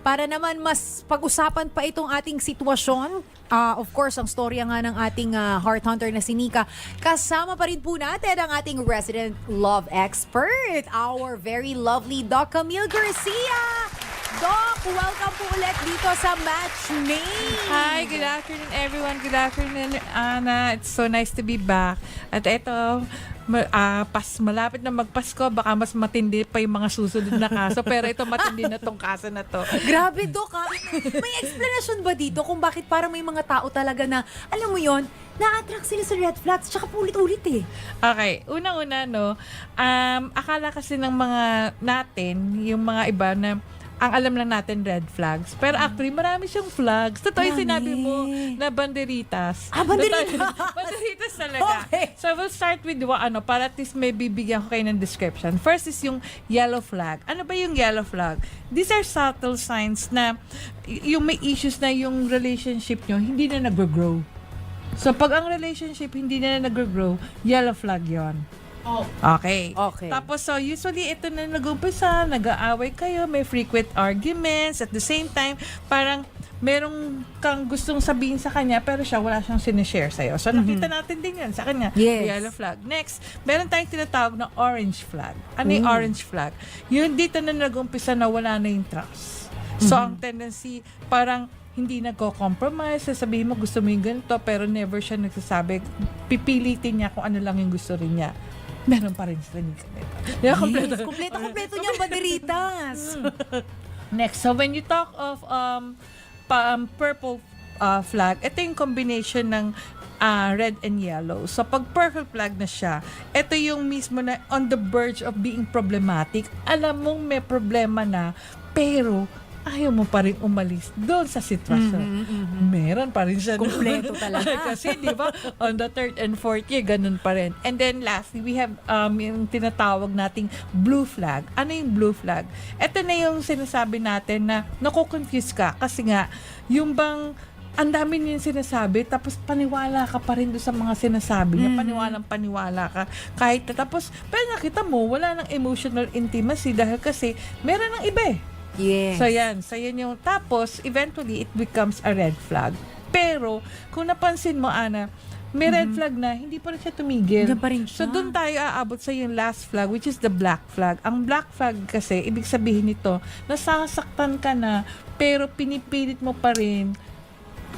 para naman mas pag-usapan pa itong ating sitwasyon. Ah, of course, ang storya nga ng ating ah, heart hunter na si Nika. Kasama pa rin po natin ang ating resident love expert, our very lovely Doc Camille Garcia. Doc, welcome po ulit dito sa Match Made. Hi, good afternoon everyone. Good afternoon, Anna. It's so nice to be back. At eto, ah, pas malapit na magpasko, baka mas matindi pa yung mga susunod na kaso. Pero ito matindi na tong kaso na to. Grabe, Doc, ha? May explanation ba dito kung bakit parang may mga tao talaga na, alam mo yon na-attract sila sa red flags, tsaka paulit-ulit eh. Okay, unang-una no, um, akala kasi ng mga natin, yung mga iba na ang alam lang natin red flags. Pero actually, marami siyang flags. Totoo yung sinabi mo na banderitas. Ah, banderitas. Banderitas talaga. Okay. So, we'll start with wa- ano, para at least may bibigyan ko kayo ng description. First is yung yellow flag. Ano ba yung yellow flag? These are subtle signs na y- yung may issues na yung relationship nyo, hindi na nag-grow. So, pag ang relationship hindi na nag-grow, yellow flag yon. Okay. Okay. Tapos, so, usually, ito na nag-umpisa, nag-aaway kayo, may frequent arguments, at the same time, parang merong kang gustong sabihin sa kanya, pero siya, wala siyang sinishare sa'yo. So, nakita natin din yan sa kanya. Yes. Yellow flag. Next, meron tayong tinatawag na orange flag. Ano yung orange flag? Yun dito na nag-umpisa na wala na yung trust. So, ang tendency, parang hindi nagko-compromise. Sasabihin mo, gusto mo yung ganito, pero never siya nagsasabi. Pipilitin niya kung ano lang yung gusto rin niya. Meron pa rin sila ni Kaneta. Di ba, kompleto? Yes, kompleto-kompleto niya ang banderitas. Next, so when you talk of um, pa, um, purple uh, flag, ito yung combination ng uh, red and yellow. So pag purple flag na siya, ito yung mismo na on the verge of being problematic. Alam mong may problema na, pero ayaw mo pa rin umalis doon sa sitwasyon. Meron pa rin siya. Kompleto talaga. Kasi di ba, on the third and fourth year, ganun pa rin. And then lastly, we have um, yung tinatawag nating blue flag. Ano yung blue flag? Ito na yung sinasabi natin na nakukonfuse ka kasi nga, yung bang ang dami niya yung sinasabi, tapos paniwala ka pa rin doon sa mga sinasabi niya. Paniwalang paniwala ka. Kahit tapos, pero nakita mo, wala ng emotional intimacy dahil kasi meron ng iba eh. Yes. So yan, so yan yung tapos eventually it becomes a red flag. Pero kung napansin mo Ana, may red flag na hindi pa rin siya tumigil. Pa rin siya. So doon tayo aabot sa yung last flag which is the black flag. Ang black flag kasi ibig sabihin nito nasasaktan ka na pero pinipilit mo pa rin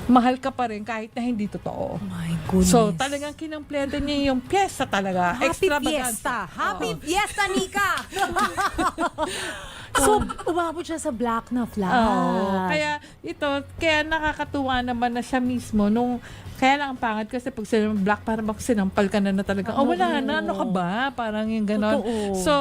mahal ka pa rin kahit na hindi totoo. Oh my goodness. So talagang kinampleto niya yung pyesa talaga. Happy Extravaganza. Fiesta. Happy Oo. Fiesta, Nika! so, umabot siya sa black na flag. Oo. Kaya ito, kaya nakakatuwa naman na siya mismo nung kaya lang ang pangit kasi pag sila black parang bak sinampal ka na na talaga. Oh, wala na. Ano ka ba? Parang yung ganon. Totoo. So,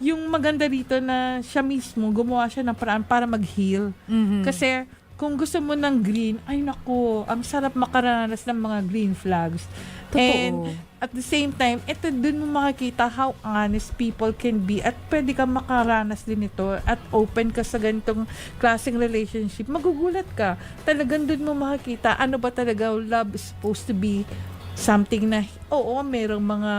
yung maganda dito na siya mismo, gumawa siya ng paraan para mag-heal. Mhm. Kasi kung gusto mo ng green, ay nako, ang sarap makaranas ng mga green flags. Totoo. And at the same time, ito dun mo makikita how honest people can be at pwede ka makaranas din ito at open ka sa ganitong klaseng relationship. Magugulat ka. Talagang dun mo makikita ano ba talaga love is supposed to be something na, oo, merong mga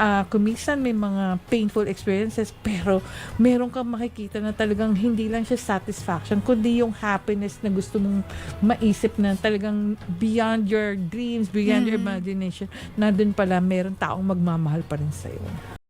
ah kumisan may mga painful experiences pero meron kang makikita na talagang hindi lang siya satisfaction kundi yung happiness na gusto mong maisip na talagang beyond your dreams, beyond your imagination na dun pala meron taong magmamahal pa rin sa'yo.